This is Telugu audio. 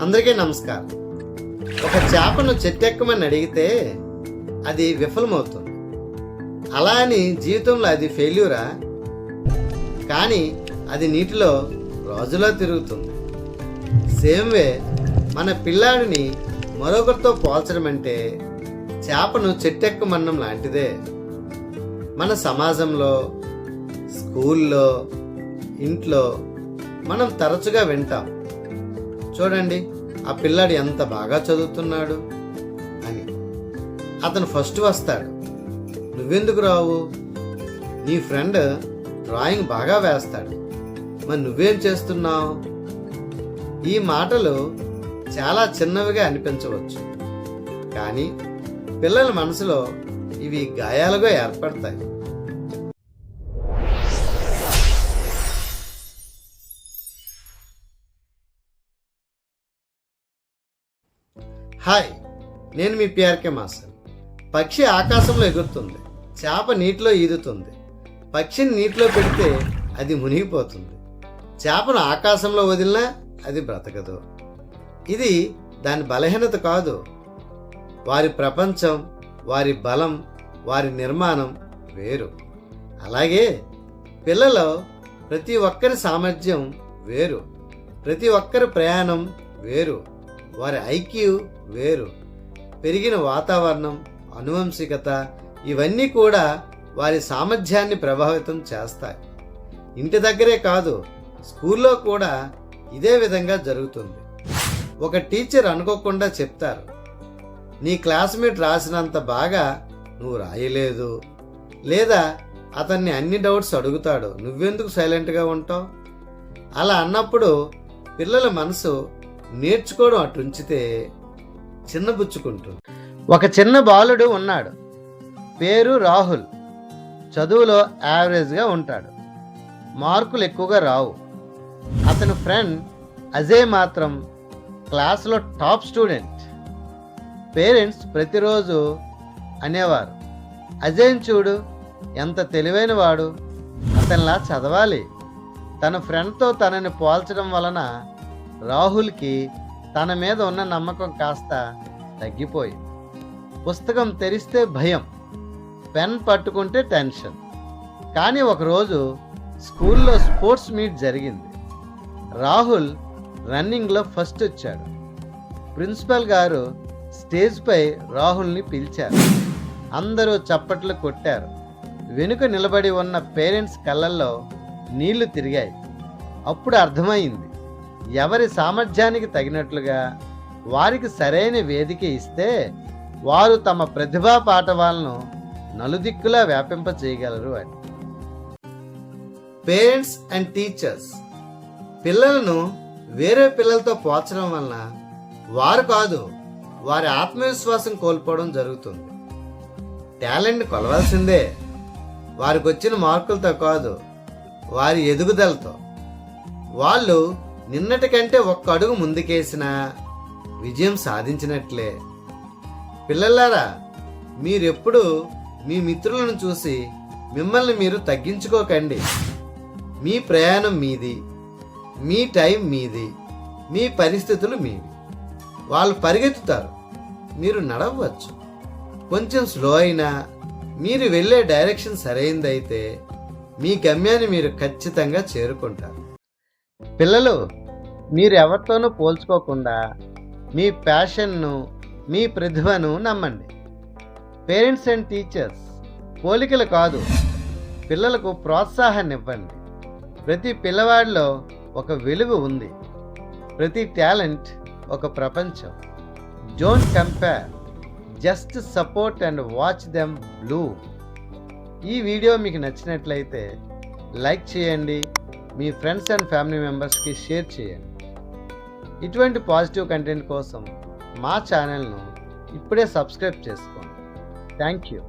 అందరికీ నమస్కారం. ఒక చేపను చెట్టెక్కమని అడిగితే అది విఫలమవుతుంది. అలా అని జీవితంలో అది ఫెయిల్యూరా? కానీ అది నీటిలో రోజులో తిరుగుతుంది. సేమ్ వే మన పిల్లాడిని మరొకరితో పోల్చడం అంటే చేపను చెట్టెక్కమన్నం లాంటిదే. మన సమాజంలో స్కూల్లో ఇంట్లో మనం తరచుగా వింటాం. చూడండి ఆ పిల్లాడు ఎంత బాగా చదువుతున్నాడు అని. అతను ఫస్ట్ వస్తాడు. నువ్వెందుకు రావు? నీ ఫ్రెండ్ డ్రాయింగ్ బాగా వేస్తాడు. మరి నువ్వేం చేస్తున్నావు? ఈ మాటలు చాలా చిన్నవిగా అనిపించవచ్చు. కానీ పిల్లల మనసులో ఇవి గాయాలుగా ఏర్పడతాయి. హాయ్ నేను మీ పిఆర్కే మాస్టర్. పక్షి ఆకాశంలో ఎగురుతుంది చేప నీటిలో ఈదుతుంది. పక్షిని నీటిలో పెడితే అది మునిగిపోతుంది. చేపను ఆకాశంలో వదిలినా అది బ్రతకదు. ఇది దాని బలహీనత కాదు. వారి ప్రపంచం వారి బలం వారి నిర్మాణం వేరు. అలాగే పిల్లలు ప్రతి ఒక్కరి సామర్థ్యం వేరు. ప్రతి ఒక్కరి ప్రయాణం వేరు. వారి ఐక్యూ వేరు. పెరిగిన వాతావరణం అనువంశికత ఇవన్నీ కూడా వారి సామర్థ్యాన్ని ప్రభావితం చేస్తాయి. ఇంటి దగ్గరే కాదు స్కూల్లో కూడా ఇదే విధంగా జరుగుతుంది. ఒక టీచర్ అనుకోకుండా చెప్తారు నీ క్లాస్మేట్ రాసినంత బాగా నువ్వు రాయలేదు. లేదా అతన్ని అన్ని డౌట్స్ అడుగుతాడు నువ్వెందుకు సైలెంట్గా ఉంటావు? అలా అన్నప్పుడు పిల్లల మనసు నేర్చుకోవడం అటు ఉంచితే చిన్నబుచ్చుకుంటుంది ఒక చిన్న బాలుడు ఉన్నాడు. పేరు రాహుల్. చదువులో యావరేజ్గా ఉంటాడు. మార్కులు ఎక్కువగా రావు. అతని ఫ్రెండ్ అజయ్ మాత్రం క్లాస్లో టాప్ స్టూడెంట్ పేరెంట్స్ ప్రతిరోజు అనేవారు. అజయ్ని చూడు ఎంత తెలివైన వాడు. అతనిలా చదవాలి. తన ఫ్రెండ్తో తనని పోల్చడం వలన రాహుల్కి తన మీద ఉన్న నమ్మకం కాస్త తగ్గిపోయింది. పుస్తకం తెరిస్తే భయం పెన్ పట్టుకుంటే టెన్షన్. కానీ ఒకరోజు స్కూల్లో స్పోర్ట్స్ మీట్ జరిగింది. రాహుల్ రన్నింగ్లో ఫస్ట్ వచ్చాడు. ప్రిన్సిపల్ గారు స్టేజ్పై రాహుల్ని పిలిచారు. అందరూ చప్పట్లు కొట్టారు. వెనుక నిలబడి ఉన్న పేరెంట్స్ కళ్ళల్లో నీళ్ళు తిరిగాయి. అప్పుడు అర్థమైంది ఎవరి సామర్థ్యానికి తగినట్లుగా వారికి సరైన వేదిక ఇస్తే వారు తమ ప్రతిభా పాఠవాలను నలుదిక్కులా వ్యాపింప చేయగలరు అని. పేరెంట్స్ అండ్ టీచర్స్ పిల్లలను వేరే పిల్లలతో పోల్చడం వలన వారు కాదు వారి ఆత్మవిశ్వాసం కోల్పోవడం జరుగుతుంది. టాలెంట్ కొలవాల్సిందే. వారికి వచ్చిన మార్కులతో కాదు వారి ఎదుగుదలతో. వాళ్ళు నిన్నటి కంటే ఒక్క అడుగు ముందుకేసినా విజయం సాధించినట్లే. పిల్లలారా మీరెప్పుడు మీ మిత్రులను చూసి మిమ్మల్ని మీరు తగ్గించుకోకండి. మీ ప్రయాణం మీది మీ టైం మీది మీ పరిస్థితులు మీవి. వాళ్ళు పరిగెత్తుతారు మీరు నడవచ్చు కొంచెం స్లో అయినా మీరు వెళ్ళే డైరెక్షన్ సరైందైతే మీ గమ్యాన్ని మీరు ఖచ్చితంగా చేరుకుంటారు. పిల్లలు మీరు ఎవరితోనూ పోల్చుకోకుండా మీ ప్యాషన్ను మీ ప్రతిభను నమ్మండి. పేరెంట్స్ అండ్ టీచర్స్ పోలికలు కాదు పిల్లలకు ప్రోత్సాహాన్ని ఇవ్వండి ప్రతి పిల్లవాడిలో ఒక వెలుగు ఉంది. ప్రతి టాలెంట్ ఒక ప్రపంచం. Zone compare just support and watch them bloom. ఈ వీడియో మీకు నచ్చినట్లయితే లైక్ చేయండి మీ ఫ్రెండ్స్ అండ్ ఫ్యామిలీ మెంబర్స్కి షేర్ చేయండి. ఇటువంటి పాజిటివ్ కంటెంట్ కోసం మా ఛానల్ను ఇప్పుడే సబ్స్క్రైబ్ చేసుకోండి. Thank you